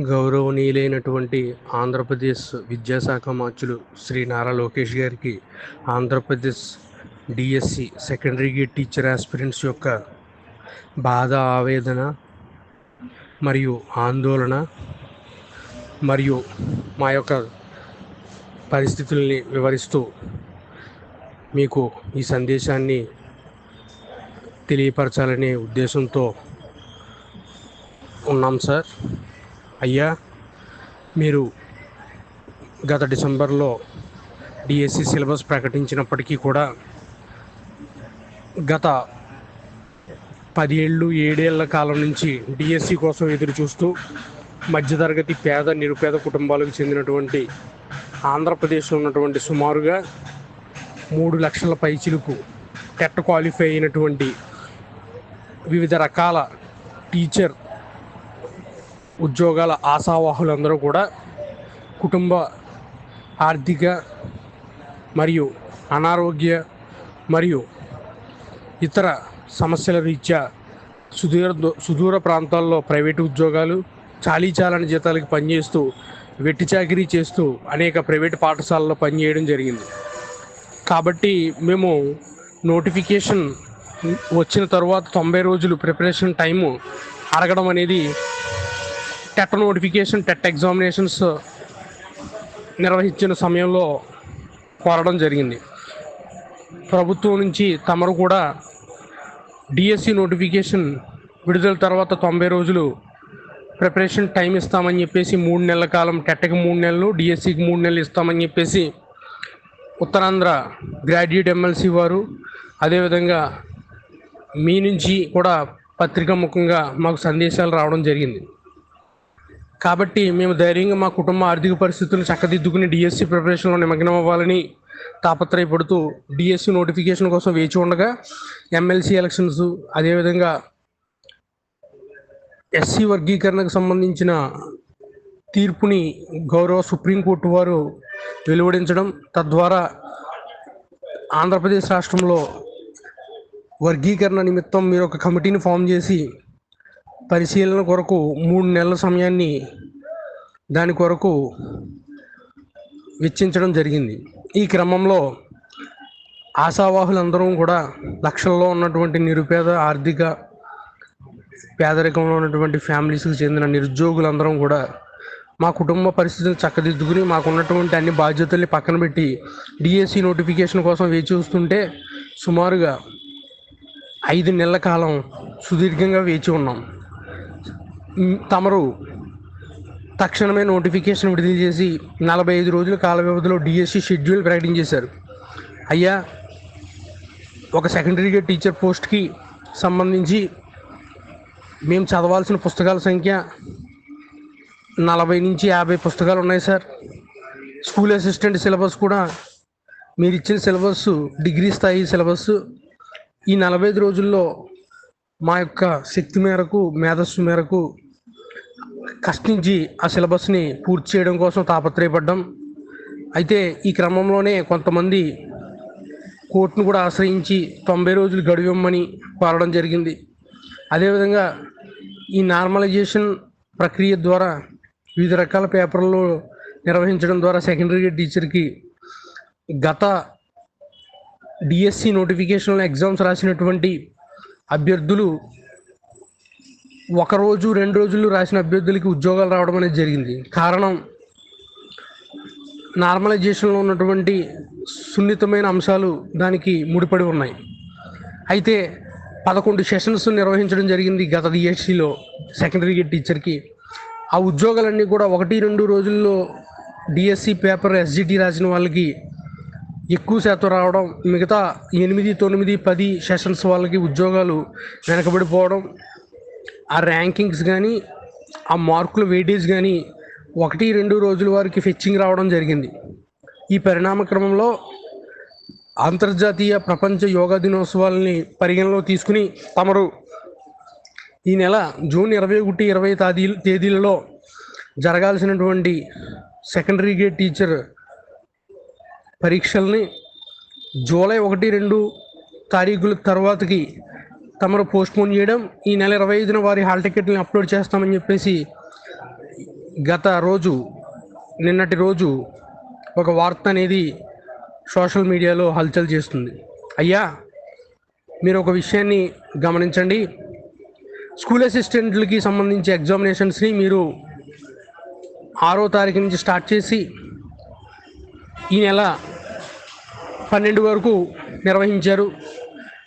గౌరవనీయులైనటువంటి ఆంధ్రప్రదేశ్ విద్యాశాఖ మార్చులు శ్రీ నారా లోకేష్ గారికి Andhra Pradesh DSC secondary grade teacher aspirants యొక్క బాధ ఆవేదన మరియు ఆందోళన మరియు మా యొక్క పరిస్థితుల్ని వివరిస్తూ మీకు ఈ సందేశాన్ని తెలియపరచాలనే ఉద్దేశంతో ఉన్నాం సార్. అయ్యా మీరు గత డిసెంబర్లో డిఎస్సి సిలబస్ ప్రకటించినప్పటికీ కూడా గత పదేళ్ళు ఏడేళ్ళ కాలం నుంచి డిఎస్సి కోసం ఎదురు చూస్తూ మధ్యతరగతి పేద నిరుపేద కుటుంబాలకు చెందినటువంటి ఆంధ్రప్రదేశ్లో ఉన్నటువంటి సుమారుగా మూడు లక్షల పైచిలకు టెట్ క్వాలిఫై అయినటువంటి వివిధ రకాల టీచర్ ఉద్యోగాల ఆశావాహులందరూ కూడా కుటుంబ ఆర్థిక మరియు అనారోగ్య మరియు ఇతర సమస్యల రీత్యా సుదూర సుదూర ప్రాంతాల్లో ప్రైవేటు ఉద్యోగాలు చాలీ చాలని జీతాలకి పనిచేస్తూ వెట్టి చాకిరీ చేస్తూ అనేక ప్రైవేట్ పాఠశాలలో పనిచేయడం జరిగింది. కాబట్టి మేము నోటిఫికేషన్ వచ్చిన తర్వాత తొంభై రోజులు ప్రిపరేషన్ టైము అడగడం అనేది టెట్ నోటిఫికేషన్ టెట్ ఎగ్జామినేషన్స్ నిర్వహించిన సమయంలో కోరడం జరిగింది. ప్రభుత్వం నుంచి తమరు కూడా డిఎస్సి నోటిఫికేషన్ విడుదల తర్వాత తొంభై రోజులు ప్రిపరేషన్ టైం ఇస్తామని చెప్పేసి మూడు నెలల కాలం టెట్కి మూడు నెలలు డిఎస్సికి మూడు నెలలు ఇస్తామని చెప్పేసి ఉత్తరాంధ్ర గ్రాడ్యుయేట్ ఎమ్మెల్సీ వారు అదేవిధంగా మీ నుంచి కూడా పత్రికా ముఖంగా మాకు సందేశాలు రావడం జరిగింది. కాబట్టి మేము ధైర్యంగా మా కుటుంబ ఆర్థిక పరిస్థితులు చక్కదిద్దుకుని డిఎస్సి ప్రిపరేషన్లో నిమగ్నం అవ్వాలని తాపత్రయపడుతూ డిఎస్సి నోటిఫికేషన్ కోసం వేచి ఉండగా ఎమ్మెల్సీ ఎలక్షన్స్ అదేవిధంగా ఎస్సీ వర్గీకరణకు సంబంధించిన తీర్పుని గౌరవ సుప్రీంకోర్టు వారు వెలువడించడం తద్వారా ఆంధ్రప్రదేశ్ రాష్ట్రంలో వర్గీకరణ నిమిత్తం మీరు ఒక కమిటీని ఫామ్ చేసి పరిశీలన కొరకు మూడు నెలల సమయాన్ని దాని కొరకు వెచ్చించడం జరిగింది. ఈ క్రమంలో ఆశావాహులందరం కూడా లక్షల్లో ఉన్నటువంటి నిరుపేద ఆర్థిక పేదరికంలో ఉన్నటువంటి ఫ్యామిలీస్కి చెందిన నిరుద్యోగులందరం కూడా మా కుటుంబ పరిస్థితిని చక్కదిద్దుకుని మాకున్నటువంటి అన్ని బాధ్యతల్ని పక్కన పెట్టి డిఎస్సి నోటిఫికేషన్ కోసం వేచి చూస్తుంటే సుమారుగా ఐదు నెలల కాలం సుదీర్ఘంగా వేచి ఉన్నాం. తమరు తక్షణమే నోటిఫికేషన్ విడుదల చేసి నలభై ఐదు రోజుల కాల వ్యవధిలో డిఎస్సి షెడ్యూల్ ప్రకటించేశారు అయ్యా ఒక సెకండరీ టీచర్ పోస్ట్కి సంబంధించి మేము చదవాల్సిన పుస్తకాల సంఖ్య నలభై నుంచి యాభై పుస్తకాలు ఉన్నాయి సార్. స్కూల్ అసిస్టెంట్ సిలబస్ కూడా మీరు ఇచ్చిన సిలబస్ డిగ్రీ స్థాయి సిలబస్ ఈ నలభై ఐదు రోజుల్లో మా యొక్క శక్తి మేరకు మేధస్సు మేరకు కష్టించి ఆ సిలబస్ని పూర్తి చేయడం కోసం తాపత్రయపడ్డాం. అయితే ఈ క్రమంలోనే కొంతమంది కోర్టును కూడా ఆశ్రయించి తొంభై రోజులు గడువిమ్మని కోరడం జరిగింది. అదేవిధంగా ఈ నార్మలైజేషన్ ప్రక్రియ ద్వారా వివిధ రకాల పేపర్లు నిర్వహించడం ద్వారా సెకండరీ టీచర్కి గత డిఎస్సి నోటిఫికేషన్లో ఎగ్జామ్స్ రాసినటువంటి అభ్యర్థులు ఒకరోజు రెండు రోజులు రాసిన అభ్యర్థులకి ఉద్యోగాలు రావడం అనేది జరిగింది. కారణం నార్మలైజేషన్లో ఉన్నటువంటి సున్నితమైన అంశాలు దానికి ముడిపడి ఉన్నాయి. అయితే పదకొండు సెషన్స్ నిర్వహించడం జరిగింది గత డిఎస్సిలో సెకండరీ టీచర్కి. ఆ ఉద్యోగాలన్నీ కూడా ఒకటి రెండు రోజుల్లో డిఎస్సి పేపర్ ఎస్జిటి రాసిన వాళ్ళకి ఎక్కువ శాతం రావడం మిగతా ఎనిమిది తొమ్మిది పది సెషన్స్ వాళ్ళకి ఉద్యోగాలు వెనకబడిపోవడం ఆ ర్యాంకింగ్స్ కానీ ఆ మార్కుల వెయిటేజ్ కానీ ఒకటి రెండు రోజుల వారికి ఫెచ్చింగ్ రావడం జరిగింది. ఈ పరిణామ క్రమంలో అంతర్జాతీయ ప్రపంచ యోగా దినోత్సవాలని పరిగణలో తీసుకుని తమరు ఈ నెల జూన్ ఇరవై ఒకటి ఇరవై తేదీ తేదీలలో జరగాల్సినటువంటి సెకండరీ గ్రేడ్ టీచర్ పరీక్షల్ని జూలై ఒకటి రెండు తారీఖుల తర్వాతకి తమరు పోస్ట్పోన్ చేయడం ఈ నెల ఇరవై ఐదున వారి హాల్ టికెట్ని అప్లోడ్ చేస్తామని చెప్పేసి గత రోజు నిన్నటి రోజు ఒక వార్త అనేది సోషల్ మీడియాలో హల్చల్ చేస్తుంది. అయ్యా మీరు ఒక విషయాన్ని గమనించండి. స్కూల్ అసిస్టెంట్లకి సంబంధించి ఎగ్జామినేషన్స్ని మీరు ఆరో తారీఖు నుంచి స్టార్ట్ చేసి ఈ నెల పన్నెండు వరకు నిర్వహించారు.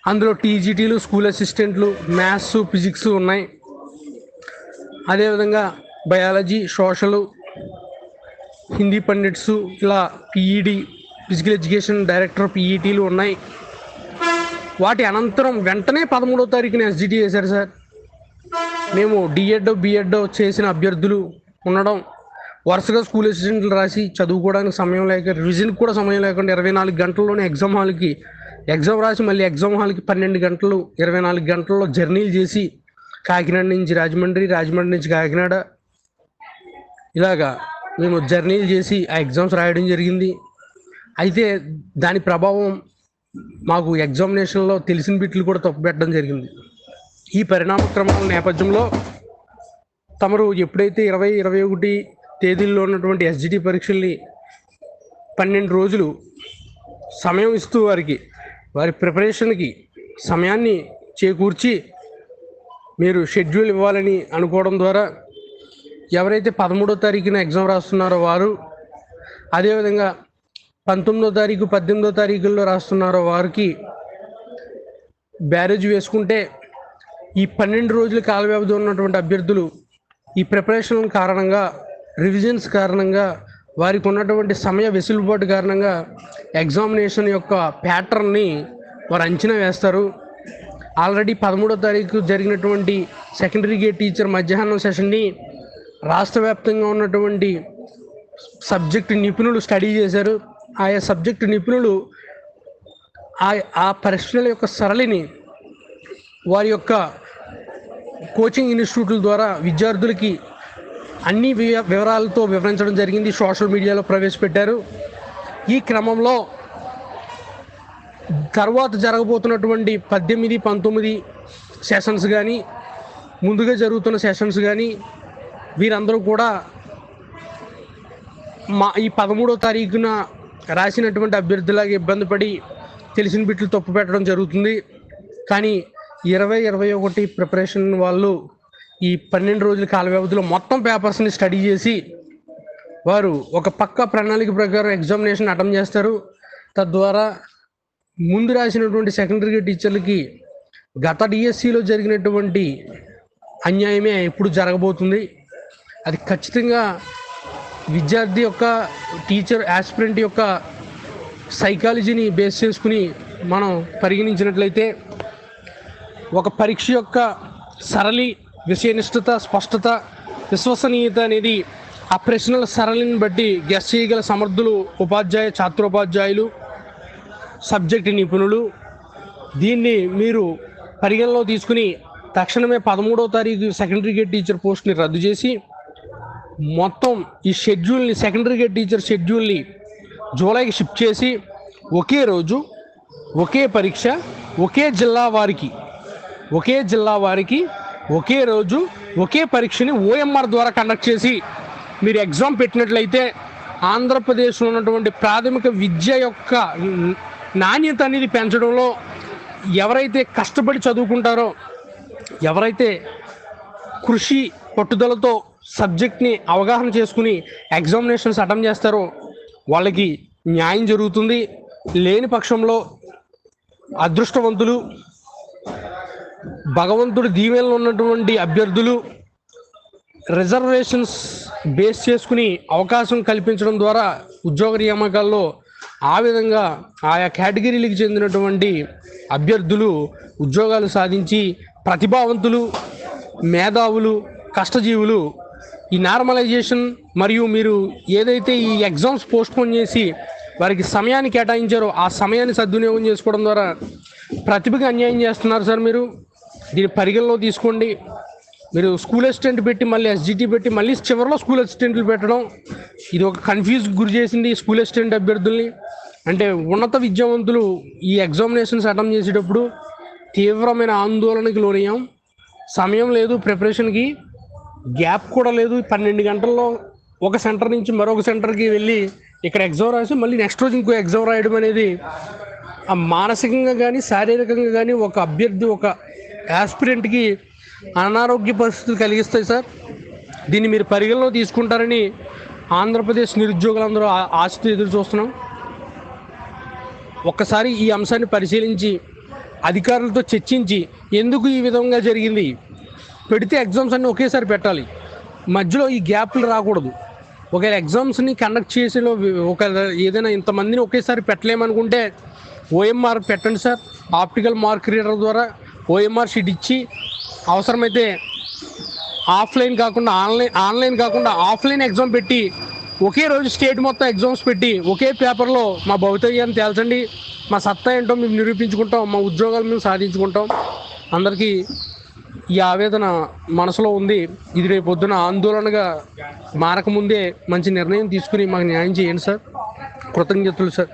అందులో టీజీటీలు స్కూల్ అసిస్టెంట్లు మ్యాథ్స్ ఫిజిక్స్ ఉన్నాయి. అదేవిధంగా బయాలజీ సోషలు హిందీ పండిట్స్ ఇలా పీఈడి ఫిజికల్ ఎడ్యుకేషన్ డైరెక్టర్ పీఈటీలు ఉన్నాయి. వాటి అనంతరం వెంటనే పదమూడవ తారీఖున ఎస్జిటి చేశారు సార్. మేము డిఎడ్ బిఎడ్ చేసిన అభ్యర్థులు ఉండడం వరుసగా స్కూల్ అసిస్టెంట్లు రాసి చదువుకోవడానికి సమయం లేక రివిజన్కి కూడా సమయం లేకుండా ఇరవై నాలుగు గంటల్లోనే ఎగ్జామ్ హాల్కి ఎగ్జామ్ రాసి మళ్ళీ ఎగ్జామ్ హాల్కి పన్నెండు గంటలు ఇరవై నాలుగు గంటల్లో జర్నీలు చేసి కాకినాడ నుంచి రాజమండ్రి రాజమండ్రి నుంచి కాకినాడ ఇలాగా మేము జర్నీలు చేసి ఆ ఎగ్జామ్స్ రాయడం జరిగింది. అయితే దాని ప్రభావం మాకు ఎగ్జామినేషన్లో తెలిసిన బిట్లు కూడా తప్పుపెట్టడం జరిగింది. ఈ పరిణామక్రమ నేపథ్యంలో తమరు ఎప్పుడైతే ఇరవై ఇరవై ఒకటి తేదీల్లో ఉన్నటువంటి ఎస్జిటి పరీక్షల్ని పన్నెండు రోజులు సమయం ఇస్తూ వారికి వారి ప్రిపరేషన్కి సమయాన్ని చేకూర్చి మీరు షెడ్యూల్ ఇవ్వాలని అనుకోవడం ద్వారా ఎవరైతే పదమూడో తారీఖున ఎగ్జామ్ రాస్తున్నారో వారు అదేవిధంగా పంతొమ్మిదో తారీఖు పద్దెనిమిదో తారీఖుల్లో రాస్తున్నారో వారికి బ్యారేజ్ వేసుకుంటే ఈ పన్నెండు రోజుల కాల వ్యవధి ఉన్నటువంటి అభ్యర్థులు ఈ ప్రిపరేషన్ కారణంగా రివిజన్స్ కారణంగా వారికి ఉన్నటువంటి సమయ వెసులుబాటు కారణంగా ఎగ్జామినేషన్ యొక్క ప్యాటర్న్ని వారు అంచనా వేస్తారు. ఆల్రెడీ పదమూడో తారీఖు జరిగినటువంటి సెకండరీ గేట్ టీచర్ మధ్యాహ్నం సెషన్ని రాష్ట్ర వ్యాప్తంగా ఉన్నటువంటి సబ్జెక్ట్ నిపుణులు స్టడీ చేశారు. ఆయా సబ్జెక్టు నిపుణులు ఆ ఆ ప్రశ్నల యొక్క సరళిని వారి యొక్క కోచింగ్ ఇన్స్టిట్యూట్ల ద్వారా విద్యార్థులకి అన్ని వివరాలతో వివరించడం జరిగింది. సోషల్ మీడియాలో ప్రవేశపెట్టారు. ఈ క్రమంలో తర్వాత జరగబోతున్నటువంటి పద్దెనిమిది పంతొమ్మిది సెషన్స్ కానీ ముందుగా జరుగుతున్న సెషన్స్ కానీ వీరందరూ కూడా మా ఈ పదమూడో తారీఖున రాసినటువంటి అభ్యర్థులాగా ఇబ్బంది పడి తెలిసిన బిట్లు తప్పు పెట్టడం జరుగుతుంది. కానీ ఇరవై ఇరవై ఒకటి ప్రిపరేషన్ వాళ్ళు ఈ పన్నెండు రోజుల కాల వ్యవధిలో మొత్తం పేపర్స్ని స్టడీ చేసి వారు ఒక పక్క ప్రణాళిక ప్రకారం ఎగ్జామినేషన్ అటెంప్ట్ చేస్తారు. తద్వారా ముందు రాసినటువంటి సెకండరీ టీచర్లకి గత డిఎస్సిలో జరిగినటువంటి అన్యాయమే ఇప్పుడు జరగబోతుంది. అది ఖచ్చితంగా విద్యార్థి యొక్క టీచర్ యాస్పిరెంట్ యొక్క సైకాలజీని బేస్ చేసుకుని మనం పరిగణించినట్లయితే ఒక పరీక్ష యొక్క సరళి విషయనిష్ఠత స్పష్టత విశ్వసనీయత అనేది ఆ ప్రశ్నల సరళిని బట్టి గెస్ చేయగల సమర్థులు ఉపాధ్యాయ ఛాత్రోపాధ్యాయులు సబ్జెక్ట్ నిపుణులు. దీన్ని మీరు పరిగణలో తీసుకుని తక్షణమే పదమూడవ తారీఖు సెకండరీ గేట్ టీచర్ పోస్ట్ని రద్దు చేసి మొత్తం ఈ షెడ్యూల్ని సెకండరీ గేట్ టీచర్ షెడ్యూల్ని జూలైకి షిఫ్ట్ చేసి ఒకే రోజు ఒకే పరీక్ష ఒకే జిల్లా వారికి ఒకే జిల్లా వారికి ఒకే రోజు ఒకే పరీక్షని ఓఎంఆర్ ద్వారా కండక్ట్ చేసి మీరు ఎగ్జామ్ పెట్టినట్లయితే ఆంధ్రప్రదేశ్లో ఉన్నటువంటి ప్రాథమిక విద్య యొక్క నాణ్యత అనేది పెంచడంలో ఎవరైతే కష్టపడి చదువుకుంటారో ఎవరైతే కృషి పట్టుదలతో సబ్జెక్ట్ని అవగాహన చేసుకుని ఎగ్జామినేషన్స్ అటెంప్ట్ చేస్తారో వాళ్ళకి న్యాయం జరుగుతుంది. లేని పక్షంలో అదృష్టవంతులు భగవంతుడి దీవెనలు ఉన్నటువంటి అభ్యర్థులు రిజర్వేషన్స్ బేస్ చేసుకుని అవకాశం కల్పించడం ద్వారా ఉద్యోగ నియామకాల్లో ఆ విధంగా ఆయా కేటగిరీలకు చెందినటువంటి అభ్యర్థులు ఉద్యోగాలు సాధించి ప్రతిభావంతులు మేధావులు కష్టజీవులు ఈ నార్మలైజేషన్ మరియు మీరు ఏదైతే ఈ ఎగ్జామ్స్ పోస్ట్పోన్ చేసి వారికి సమయాన్ని కేటాయించారో ఆ సమయాన్ని సద్వినియోగం చేసుకోవడం ద్వారా ప్రతిభకి అన్యాయం చేస్తున్నారు సార్ మీరు. దీన్ని పరిగణలో తీసుకోండి. మీరు స్కూల్ అసిస్టెంట్ పెట్టి మళ్ళీ ఎస్జిటి పెట్టి మళ్ళీ చివరిలో స్కూల్ అసిస్టెంట్లు పెట్టడం. ఇది ఒక కన్ఫ్యూజ్ గురి చేసింది స్కూల్ అసిస్టెంట్ అభ్యర్థుల్ని. అంటే ఉన్నత విద్యావంతులు ఈ ఎగ్జామినేషన్స్ అటెంప్ట్ చేసేటప్పుడు తీవ్రమైన ఆందోళనకి లోనయ్యాం. సమయం లేదు ప్రిపరేషన్కి గ్యాప్ కూడా లేదు. పన్నెండు గంటల్లో ఒక సెంటర్ నుంచి మరొక సెంటర్కి వెళ్ళి ఇక్కడ ఎగ్జామ్ రాసి మళ్ళీ నెక్స్ట్ రోజు ఇంకో ఎగ్జామ్ రాయడం అనేది మానసికంగా కానీ శారీరకంగా కానీ ఒక అభ్యర్థి ఒక యాస్పిరెంట్కి అనారోగ్య పరిస్థితులు కలిగిస్తాయి సార్. దీన్ని మీరు పరిగణలో తీసుకుంటారని ఆంధ్రప్రదేశ్ నిరుద్యోగులందరూ ఆశతో ఎదురు చూస్తున్నాం. ఒక్కసారి ఈ అంశాన్ని పరిశీలించి అధికారులతో చర్చించి ఎందుకు ఈ విధంగా జరిగింది? పెడితే ఎగ్జామ్స్ అన్నీ ఒకేసారి పెట్టాలి. మధ్యలో ఈ గ్యాప్లు రాకూడదు. ఒకవేళ ఎగ్జామ్స్ని కండక్ట్ చేసేలో ఒక ఏదైనా ఇంతమందిని ఒకేసారి పెట్టలేమనుకుంటే ఓఎంఆర్ పెట్టండి సార్. ఆప్టికల్ మార్క్ రీడర్ ద్వారా ఓఎంఆర్ షీట్ ఇచ్చి అవసరమైతే ఆఫ్లైన్ కాకుండా ఆన్లైన్ ఆన్లైన్ కాకుండా ఆఫ్లైన్ ఎగ్జామ్ పెట్టి ఒకే రోజు స్టేట్ మొత్తం ఎగ్జామ్స్ పెట్టి ఒకే పేపర్లో మా భవితవ్యాన్ని తేల్చండి. మా సత్తా ఏంటో మేము నిరూపించుకుంటాం. మా ఉద్యోగాలు మేము సాధించుకుంటాం. అందరికీ ఈ ఆవేదన మనసులో ఉంది. ఇది రేపు పొద్దున ఆందోళనగా మారకముందే మంచి నిర్ణయం తీసుకుని మాకు న్యాయం చేయండి సార్. కృతజ్ఞతలు సార్.